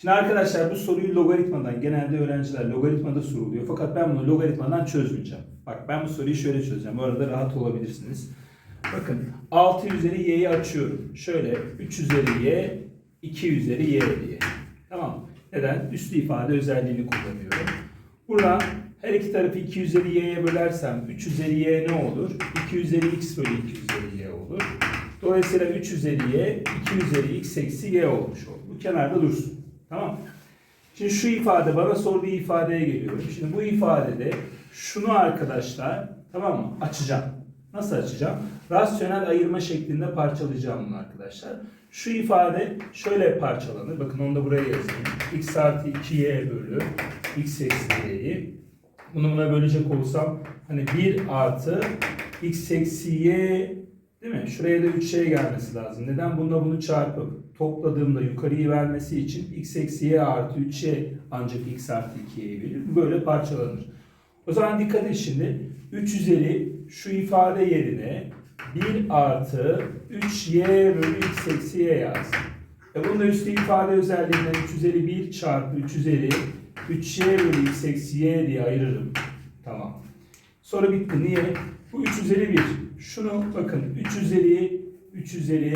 Şimdi arkadaşlar bu soruyu logaritmadan genelde öğrenciler logaritmada soruluyor. Fakat ben bunu logaritmadan çözmeyeceğim. Bak ben bu soruyu şöyle çözeceğim. Bu arada rahat olabilirsiniz. Bakın 6 üzeri y'yi açıyorum. Şöyle 3 üzeri y, 2 üzeri y diye. Tamam? Neden? Üslü ifade özelliğini kullanıyorum. Buradan her iki tarafı 2 üzeri y'ye bölersem 3 üzeri y ne olur? 2 üzeri x bölü 2 üzeri y olur. Dolayısıyla 3 üzeri y, 2 üzeri x eksi y olmuş oldu. Bu kenarda dursun. Tamam? Şimdi şu ifade bana sorduğu ifadeye geliyorum. Şimdi bu ifadede şunu arkadaşlar tamam mı? Açacağım. Nasıl açacağım? Rasyonel ayırma şeklinde parçalayacağım bunu arkadaşlar. Şu ifade şöyle parçalanır. Bakın onu da buraya yazayım. x artı 2y bölü x eksi y'yi. Bunu buna bölecek olsam hani 1 artı x eksi y değil mi? Şuraya da 3 şey gelmesi lazım. Neden? Bununla bunu çarpıp topladığımda yukarıyı vermesi için x eksi y artı 3y ancak x artı 2y'yi verir. Böyle parçalanır. O zaman dikkat et şimdi. 3 üzeri şu ifade yerine 1 artı 3y bölü x eksi y yazsın. E bunu da üstü ifade özelliğinden 3 üzeri 1 çarpı 3 üzeri 3y bölü x eksi y diye ayırırım. Soru bitti. Niye? Bu 3 üzeri 1. Şunu bakın 3 üzeri 3 üzeri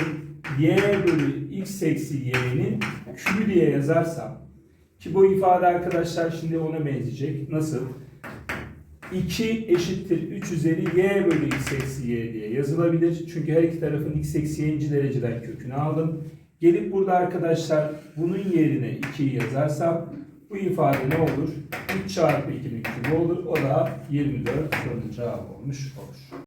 y bölü x eksi y'nin kübü diye yazarsam ki bu ifade arkadaşlar şimdi ona benzeyecek. Nasıl? 2 eşittir 3 üzeri y bölü x eksi y diye yazılabilir. Çünkü her iki tarafın x eksi y'inci dereceden kökünü aldım. Gelip burada arkadaşlar bunun yerine 2'yi yazarsam bu ifade ne olur? 3 çarpı 2'nin kübü olur. O da 24 sorunun cevabı olmuş olur.